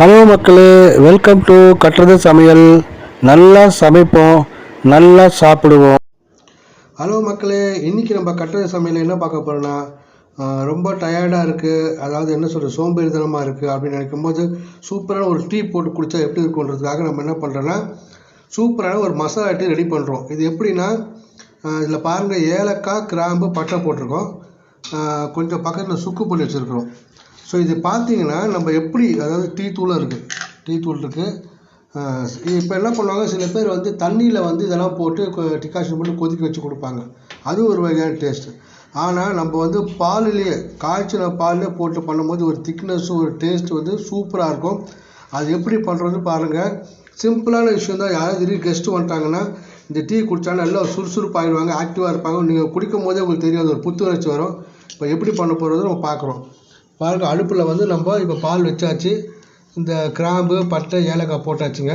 Hello மக்களே welcome to கட்டுறது சமையல். நல்லா சமைப்போம் நல்லா சாப்பிடுவோம். ஹலோ மக்களே இன்றைக்கி நம்ம கட்டுறது சமையல் என்ன பார்க்க போகிறோன்னா ரொம்ப டயர்டாக இருக்குது அதாவது என்ன சொல்கிறது சோம்பேறித்தனமாக இருக்குது அப்படின்னு நினைக்கும் போது சூப்பரான ஒரு டீ போட்டு குடித்தா எப்படி இருக்குன்றதுக்காக நம்ம என்ன பண்ணுறோன்னா சூப்பரான ஒரு மசாலா டீ ரெடி பண்ணுறோம் இது எப்படின்னா இதில் பாருங்கள் ஏலக்காய் கிராம்பு பட்டை போட்டிருக்கோம். கொஞ்சம் பக்கத்தில் சுக்கு பண்ணி வச்சுருக்குறோம். ஸோ இது பார்த்தீங்கன்னா நம்ம எப்படி அதாவது டீ தூளும் இருக்குது டீ தூள் இருக்குது இப்போ என்ன பண்ணுவாங்க சில பேர் வந்து தண்ணியில் வந்து இதெல்லாம் போட்டு டிகாஷன் பண்ணி கொதிக்க வச்சு கொடுப்பாங்க. அது ஒரு வகையான டேஸ்ட்டு ஆனால் நம்ம வந்து பாலிலேயே காய்ச்சின பால்லே போட்டு பண்ணும்போது ஒரு திக்னஸ்ஸும் ஒரு டேஸ்ட் வந்து சூப்பராக இருக்கும். அது எப்படி பண்ணுறது பாருங்கள் சிம்பிளான விஷயம் தான். யாராவது திடீர் கெஸ்ட்டு வந்துட்டாங்கன்னா இந்த டீ குடித்தா நல்லா சுறுசுறுப்பாகிடுவாங்க ஆக்டிவாக இருப்பாங்க. நீங்கள் குடிக்கும் போதே உங்களுக்கு தெரியும் அது ஒரு புத்துணர்ச்சி வரும். இப்போ எப்படி பண்ண போகிறது நம்ம பார்க்குறோம். பாருங்க அடுப்பில் வந்து நம்ம இப்போ பால் வச்சாச்சு. இந்த கிராம்பு பட்டை ஏலக்காய் போட்டாச்சுங்க.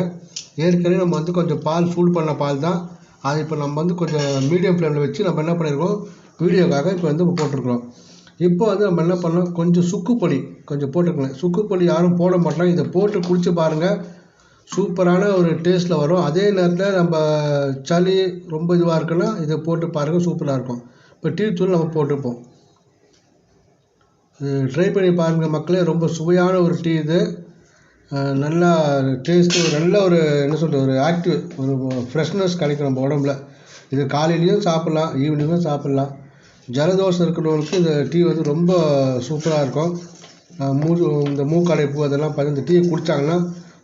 ஏற்கனவே நம்ம வந்து கொஞ்சம் பால் சூடு பண்ண பால் தான். அது இப்போ நம்ம வந்து கொஞ்சம் மீடியம் ஃப்ளேமில் வச்சு நம்ம என்ன பண்ணியிருக்கோம் வீடியோக்காக இப்போ வந்து போட்டிருக்கிறோம். இப்போ வந்து நம்ம என்ன பண்ணோம்? கொஞ்சம் சுக்குப்பொடி கொஞ்சம் போட்டுருக்கலாம் சுக்குப்பொடி யாரும் போட மாட்டோம். இதை போட்டு குடிச்சு பாருங்கள் சூப்பரான ஒரு டேஸ்ட்டில் வரும். அதே நேரத்தில் நம்ம சளி ரொம்ப இதுவாக இருக்குன்னா இதை போட்டு பாருங்கள் சூப்பராக இருக்கும். இப்போ டீ தூள் நம்ம போட்டுப்போம் ட்ரை பண்ணி பாருங்கள் மக்களே. ரொம்ப சுவையான ஒரு டீ இது. நல்லா டேஸ்ட்டு நல்ல ஒரு என்ன சொல்கிறது ஒரு ஆக்டிவ் ஒரு ஃப்ரெஷ்னஸ் கிடைக்கும் நம்ம உடம்புல. இது காலையிலையும் சாப்பிட்லாம் ஈவினிங்கும் சாப்பிட்லாம். ஜலதோஷம் இருக்கிறவங்களுக்கு இந்த டீ வந்து ரொம்ப சூப்பராக இருக்கும். மூ இந்த மூக்கடைப்பு அதெல்லாம் பார்த்து இந்த டீ குடித்தாங்கன்னா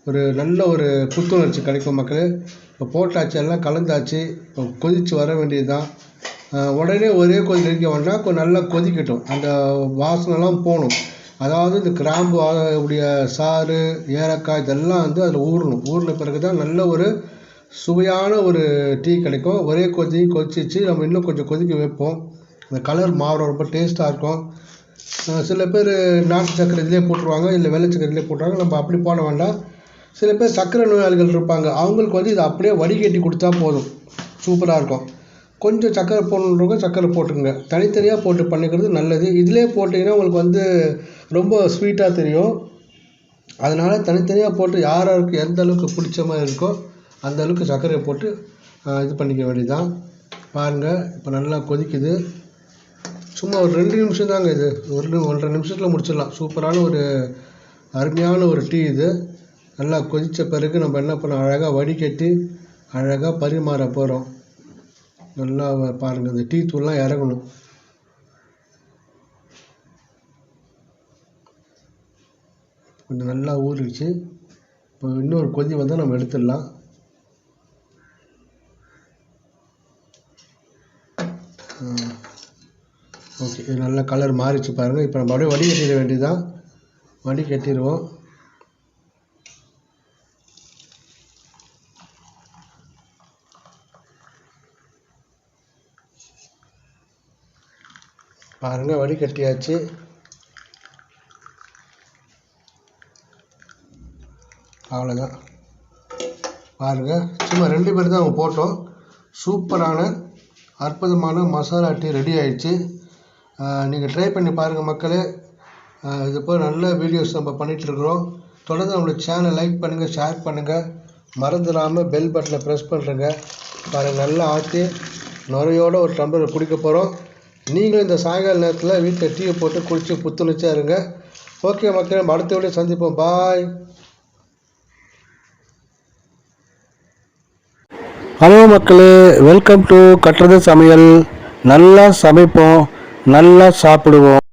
ஒரு நல்ல ஒரு புத்துணர்ச்சி கிடைக்கும் மக்களே. இப்போ போட்டாச்சு எல்லாம் கலந்தாச்சு. இப்போ கொதித்து வர வேண்டியது தான் உடனே ஒரே கொதி நெருக்க வேண்டாம் கொஞ்சம் நல்லா கொதிக்கட்டும். அந்த வாசனைலாம் போகணும். அதாவது இந்த கிராம்பு உடைய சாறு ஏலக்காய் இதெல்லாம் வந்து அதில் ஊறணும். ஊறின பிறகு தான் நல்ல ஒரு சுவையான ஒரு டீ கிடைக்கும். ஒரே கொதி கொதிச்சு நம்ம இன்னும் கொஞ்சம் கொதிக்க வைப்போம். அந்த கலர் மாறும் ரொம்ப டேஸ்ட்டாக இருக்கும். சில பேர் நாட்டு சக்கரை இதிலே போட்டுருவாங்க இல்லை வெள்ளை சக்கரை இதிலே போட்டுருவாங்க. நம்ம அப்படி போட வேண்டாம். சில பேர் சக்கரை நோயாளிகள் இருப்பாங்க. அவங்களுக்கு வந்து இதை அப்படியே வடிகட்டி கொடுத்தா போதும். சூப்பராக இருக்கும். கொஞ்சம் சக்கரை போடணுன்றவங்க சக்கரை போட்டுக்கோங்க. தனித்தனியாக போட்டு பண்ணிக்கிறது நல்லது. இதிலே போட்டிங்கன்னா உங்களுக்கு வந்து ரொம்ப ஸ்வீட்டாக தெரியும். அதனால் தனித்தனியாக போட்டு யார் யாருக்கு எந்த அளவுக்கு பிடிச்ச மாதிரி இருக்கோ அந்த அளவுக்கு சர்க்கரையை போட்டு இது பண்ணிக்க வேண்டியதுதான். பாருங்கள் இப்போ நல்லா கொதிக்குது. சும்மா ஒரு ரெண்டு நிமிஷம் தாங்க இது. ஒரு ஒன்றரை நிமிஷத்தில் முடிச்சிடலாம். சூப்பரான ஒரு அருமையான ஒரு டீ இது. நல்லா கொதித்த பிறகு நம்ம என்ன பண்ணோம் அழகாக வடிகட்டி அழகாக பரிமாற போகிறோம் நல்லா பாருங்கள் அந்த இந்த டீ தூள்லாம் இறங்கணும். கொஞ்சம் நல்லா ஊறிடுச்சு. இப்போ இன்னொரு கொதி வந்தால் நம்ம எடுத்துடலாம். ஓகே இது நல்லா கலர் மாறிச்சு பாருங்கள் இப்போ நம்ம அப்படியே வடிகட்டிட வேண்டியதுதான். வடிகட்டிடுவோம். பாருங்கள் வடிகட்டியாச்சு அவ்வளோதான் பாருங்கள் சும்மா ரெண்டு பேர் தான் அவங்க போட்டோம். சூப்பரான அற்புதமான மசாலா டீ ரெடி ஆயிடுச்சு. நீங்கள் ட்ரை பண்ணி பாருங்கள் மக்களே. இது போல் நல்ல வீடியோஸ் நம்ம பண்ணிகிட்ருக்குறோம் தொடர்ந்து நம்மளோட சேனல் லைக் பண்ணுங்கள் ஷேர் பண்ணுங்கள் மறந்துடாமல் பெல் பட்டனை ப்ரெஸ் பண்ணுறேங்க பாருங்கள் நல்லா ஆற்றி நுரையோடு ஒரு டம்ளர் குடிக்க போகிறோம் நீங்களும் இந்த சாயங்கால நேரத்தில் வீட்டில் டீயை போட்டு குளித்து புத்துணர்ச்சியாக இருங்க. ஓகே மக்கள் நம்ம அடுத்த வீடியோ சந்திப்போம். பாய் ஹலோ மக்களே வெல்கம் டு கட்டுறது சமையல். நல்லா சமைப்போம் நல்லா சாப்பிடுவோம்.